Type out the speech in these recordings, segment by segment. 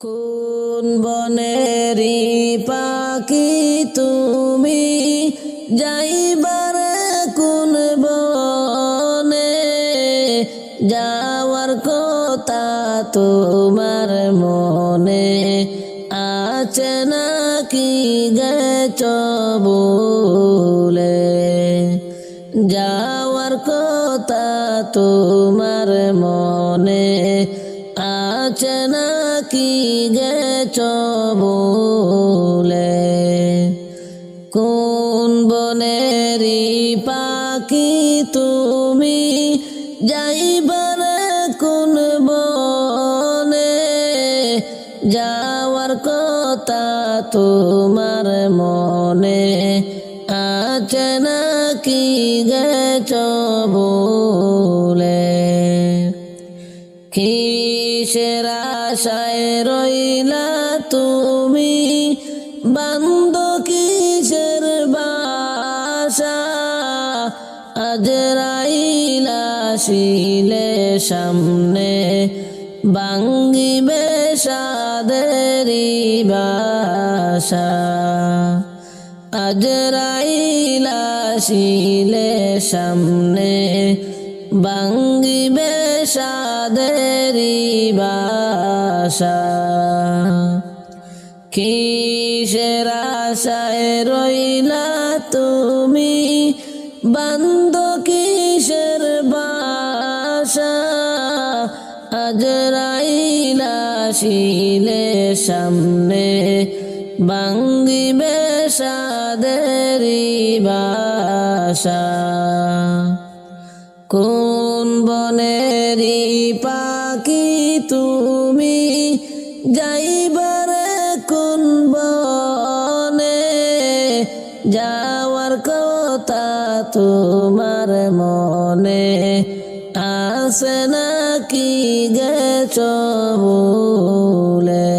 কোন বনেরি পাখি তুমি যাইবার কোন বনে? যাওয়ার কথা তোমার মনে আছে নাকি গেছ বলে যাওয়ার কথা তোমার মনে আছে নাকি গেছ বলে কোন বনেরি পাখি তুমি যাইবার কোন বনে? যাওয়ার কথা তোমার মনে আছে নাকি গেছ বলে কিসের আশায় রইলা তুমি বান্দ কিসের বাসা? সামনে বাঙ্গিবে সাদেরি বাসা। আজ রাইলা শিলে সামনে বাঙ্গিবে সাদেরি বাসা। কিসের আশায় রইলা তুমি? বান্দ কিসের বাসা? আজ রাইলা শিলে সামনে বাঙ্গিবে সাদেরি বাসা। কোন বনেরি আসে নাকি গেছ বলে?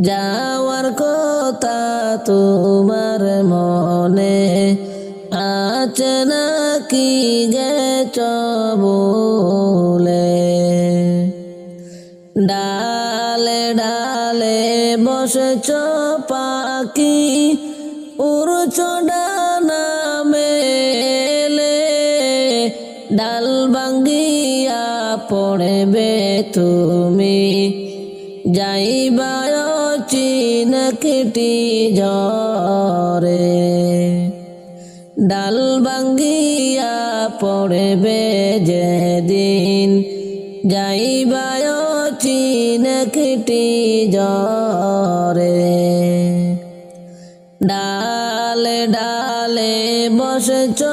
যাওয়ার কথা তোমার মনে আছে নাকি গেছ বলে? ডালে ডালে বসেছ ডাল ভাঙ্গিয়া পড়বে তুমি। যাইবা চিন কিটি ঝরে। ডাল ভাঙ্গিয়া পড়বে যেদিন। যাইবায় চিন কিটি জরে ডালে ডালে বসেছ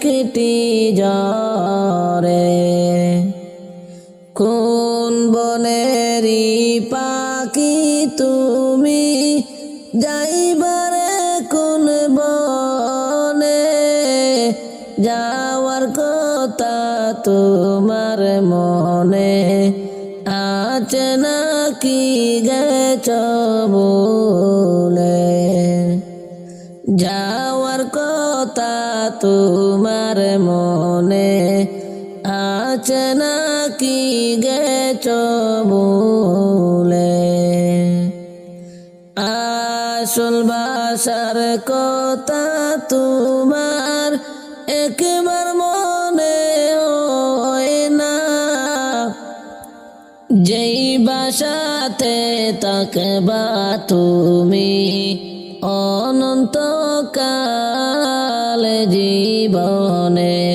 কিটি জরে কোন বনেরি পাখি তুমি যাইবার কোন বনে? যাওয়ার কথা তোমার মনে আছে নাকি বাসার কথা তোমার একবার মনে হয় না। যেই বাসাতে তাকবা তুমি অনন্ত অনন্তকাল জীবনে।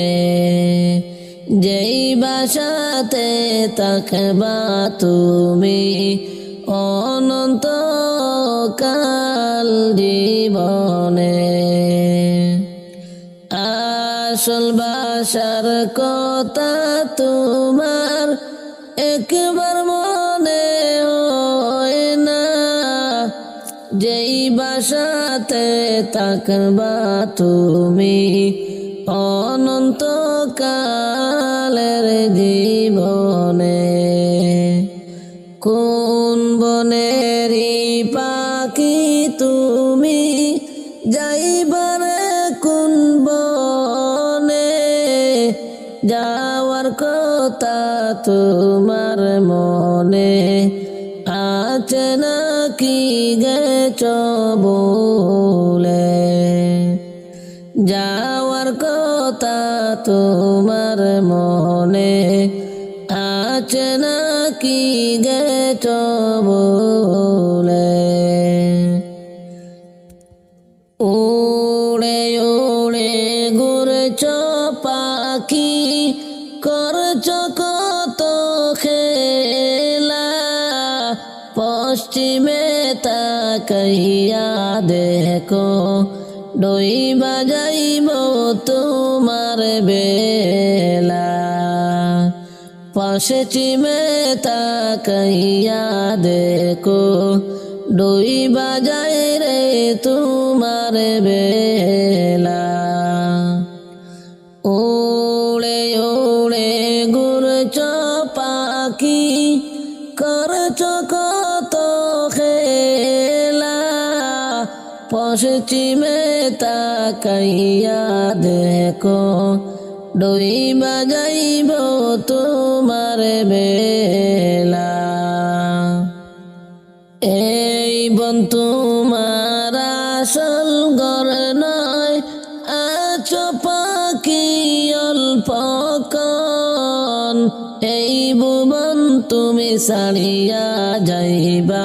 যেই বাসাতে তাকবা তুমি অনন্তকাল জীবনে। আসল বাসার কথা তোমার একবার মনে হয় না। যেই বাসাতে তাকবা তুমি অনন্ত অনন্তকালের জীবনে। যাওয়ার কথা তোমার মনে আছে নাকি গেছ বলে উড়ে উড়ে ঘুরছ পাখি, করছ কত খেলা? পশ্চিমে তাকাইয়া দেখো ডই বাজাইব তোমার পাশে চিমে তাকাইয়া দেখো ডই বাজাই রে তোমার বেলা। পশ্চিমে তাকাইয়া দেখো, ডই বাজাইব তোমার বেলা। এই বন তোমার আসল গর নয়, আছো পাখি অল্প এই ভুবন তুমি সারিয়া যাইবা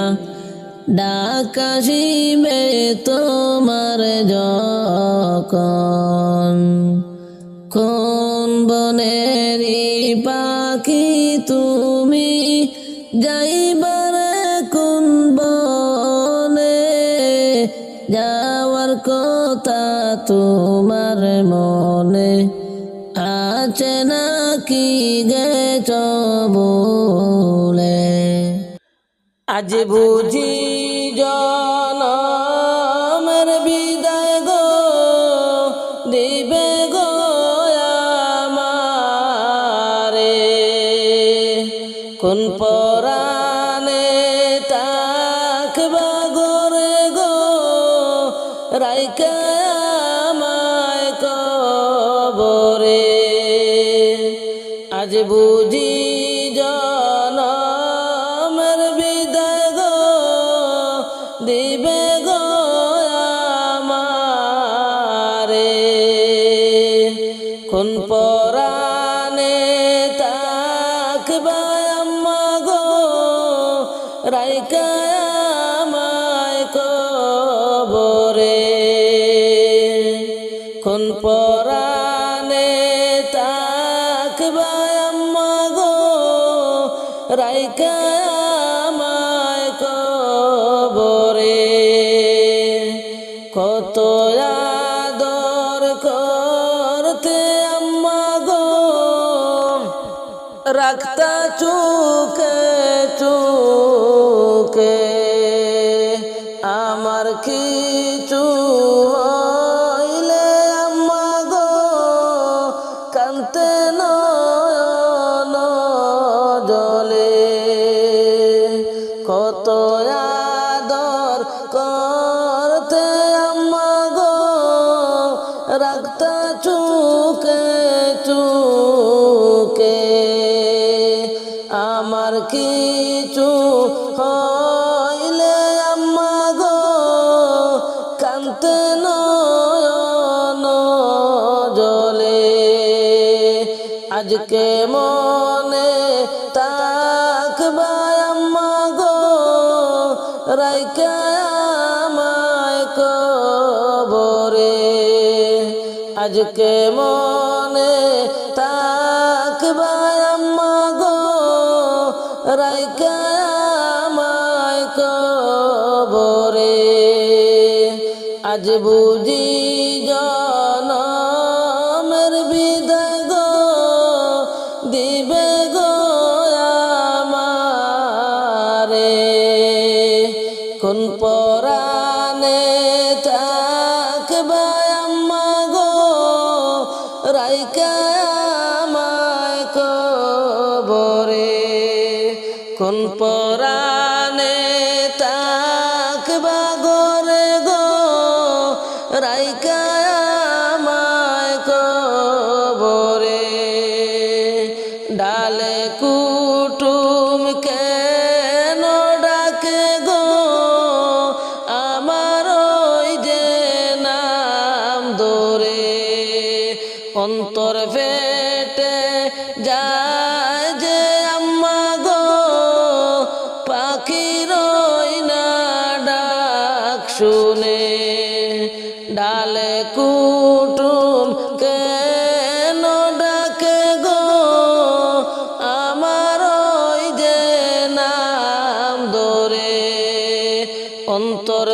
ডাকাশিবে তোমার যখন। কোন বনেরি পাখি তুমি যাইবার কোন বনে? যাওয়ার কথা তোমার মনে আছে নাকি গেছ বলে আজ বুঝি জনমের কোন পরানে তাকবা আম্মা গো রাইকা আমার কিছু হইলে আম্মা গো কান্তে নয়ন জলে। আজকে মনে তাকবা আম্মা গো রাইকা আমায় কবরে। আজকে মনে আজ বুঝি জনমের বিদায় গো দিবে গো আমারে। কোন পরাণে থাকবা আম্মা গো? রাইকা আমায় কবরে। কোন পরাণে অন্তর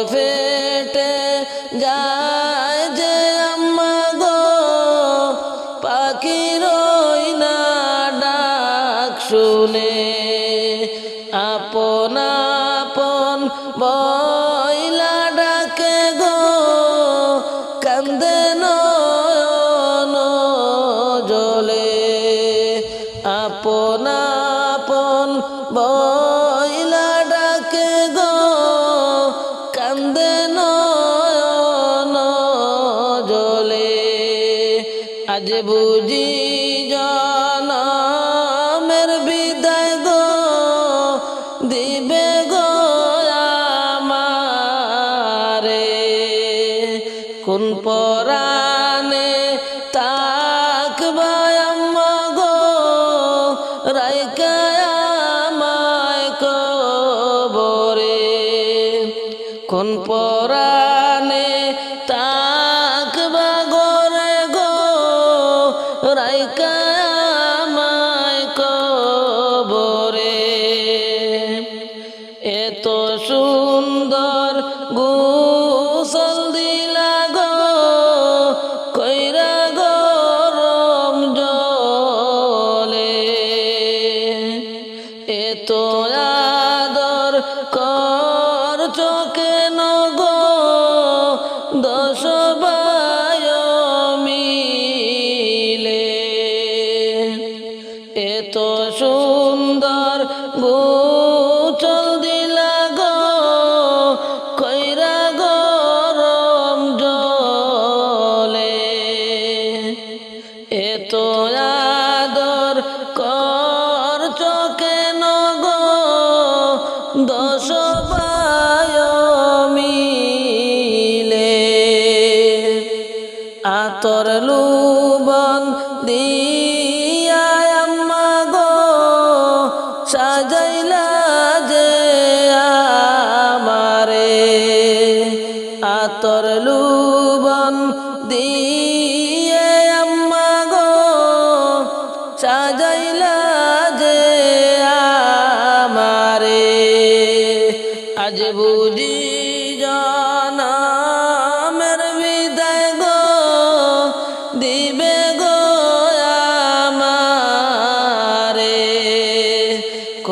me.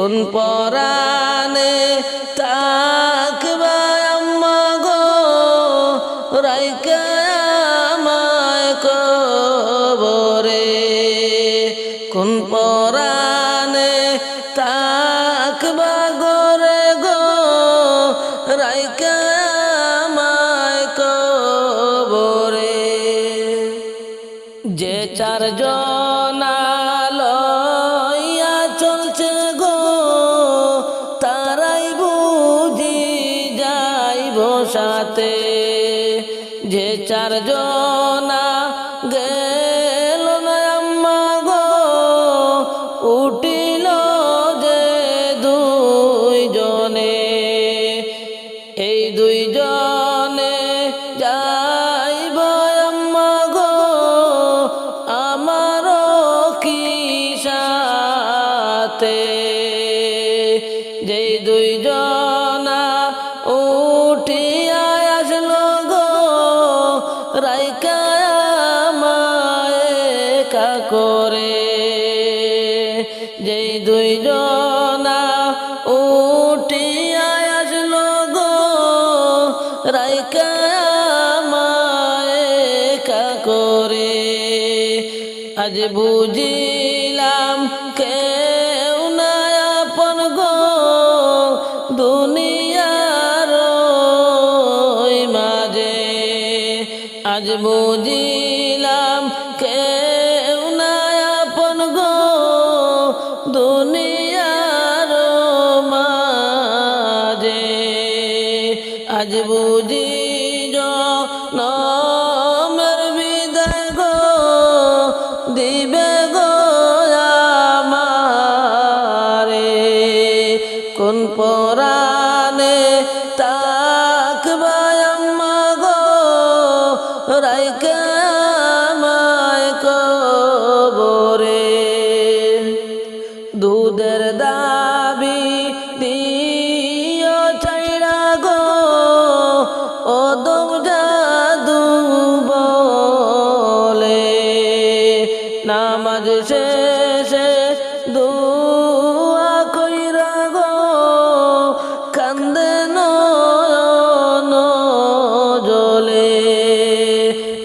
কোন পর জনা গেল আম্মা গো উঠিল যে দুই জনে এই দুই জনে যা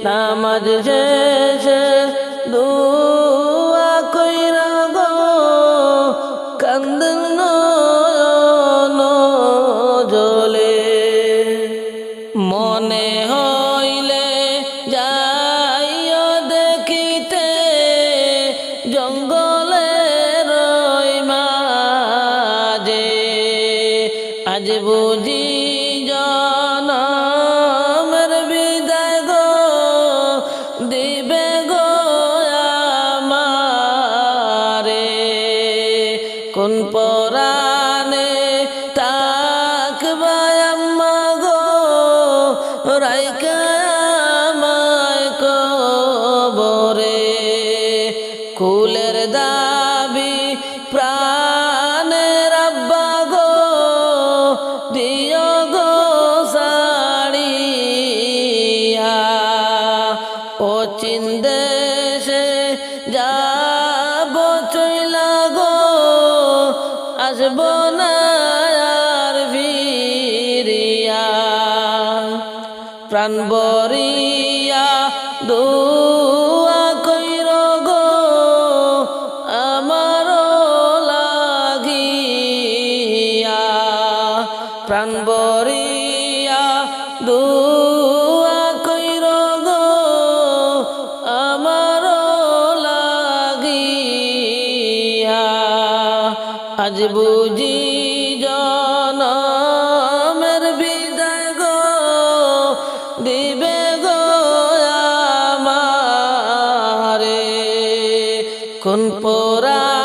নামাজ শেষে। প্রাণ কোন পরাণে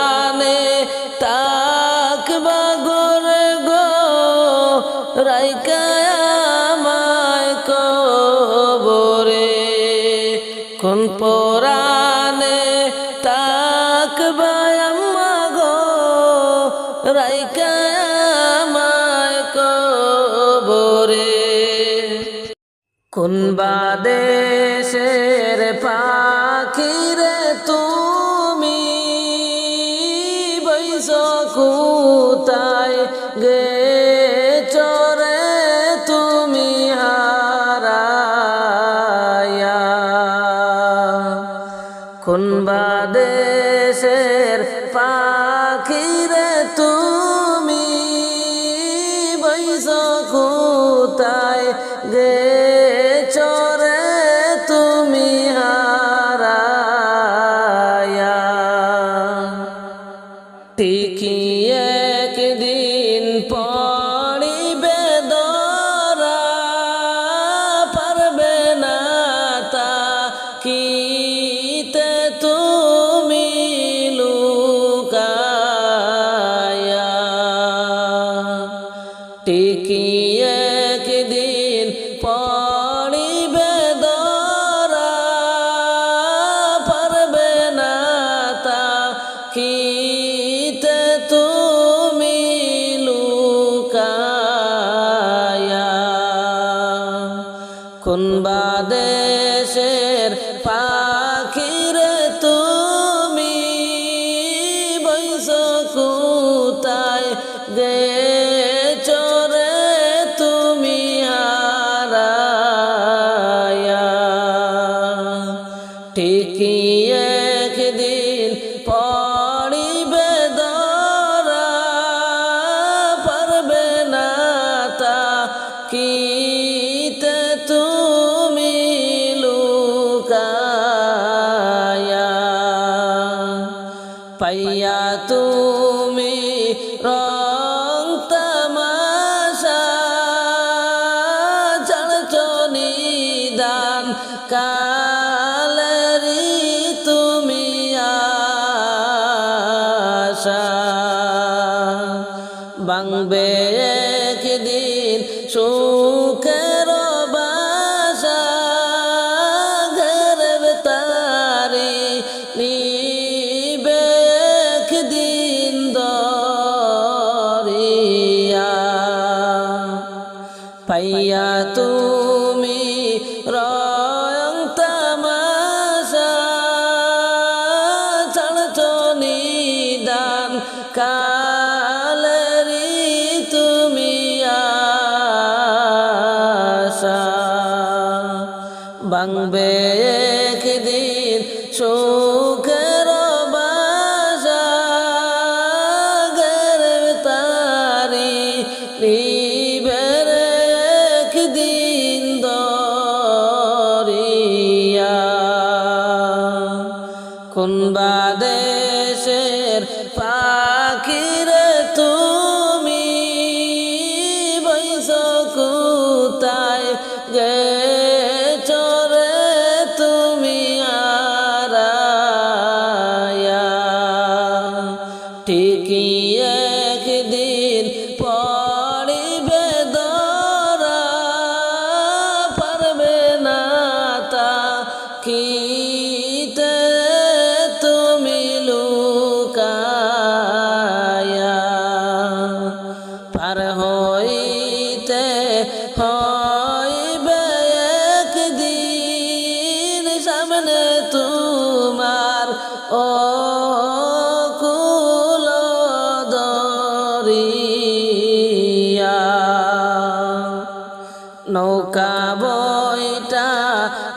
কুতায় গে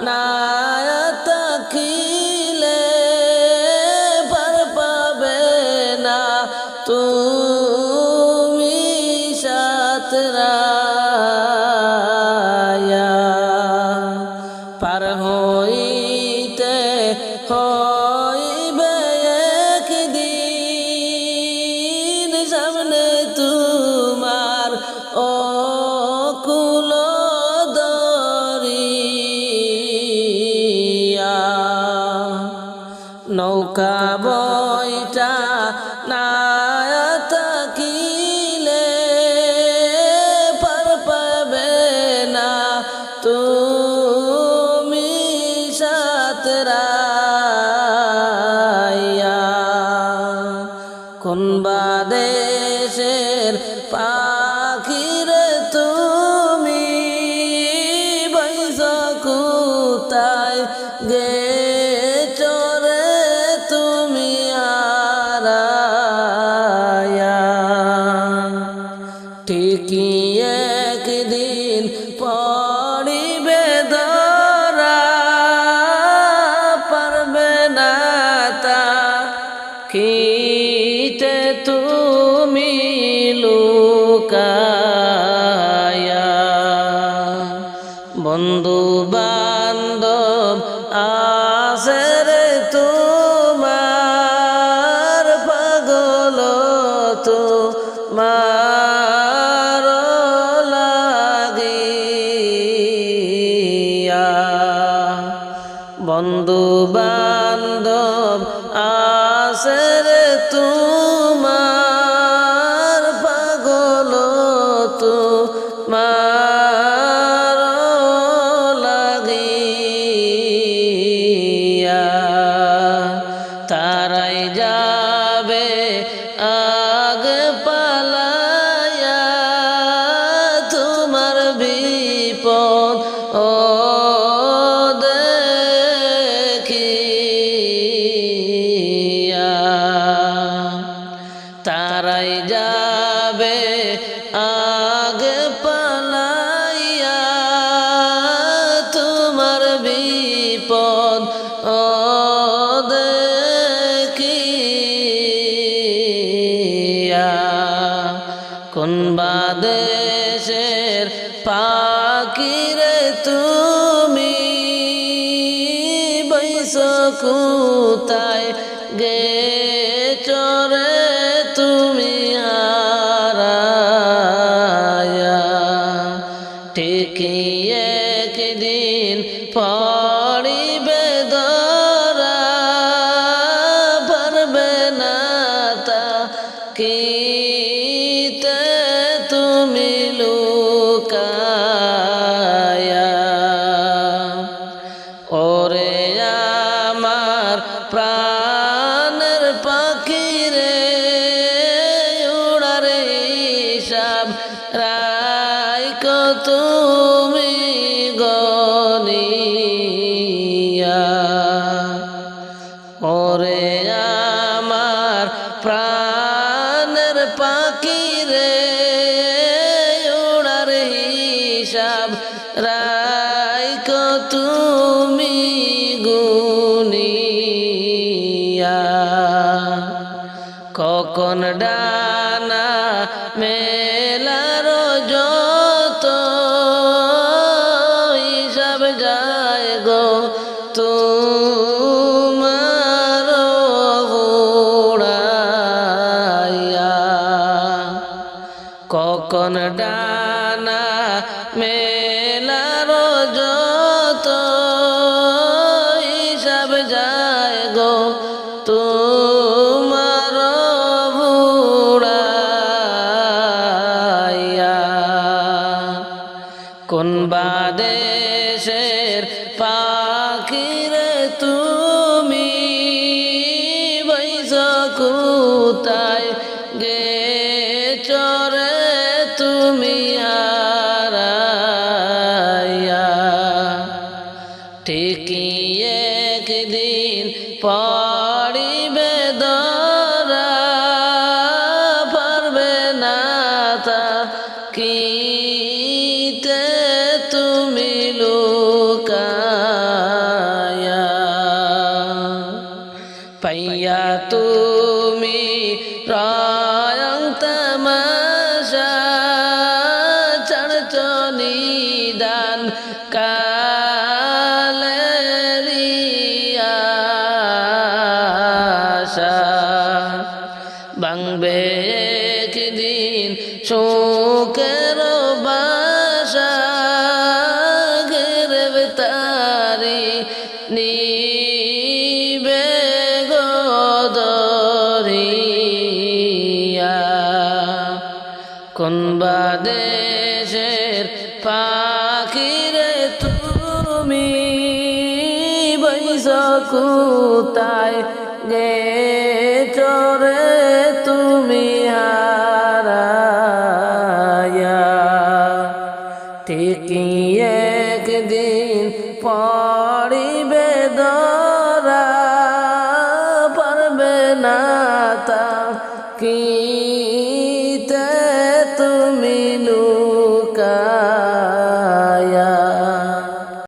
না দেশের পা বন্ধু বান্ধব আসে তোমার। দেশের পাখিরে তুমি বৈশকুতায় গে ওরে কোন বাদেশের পাখিরে বাংবে একদিন শোকের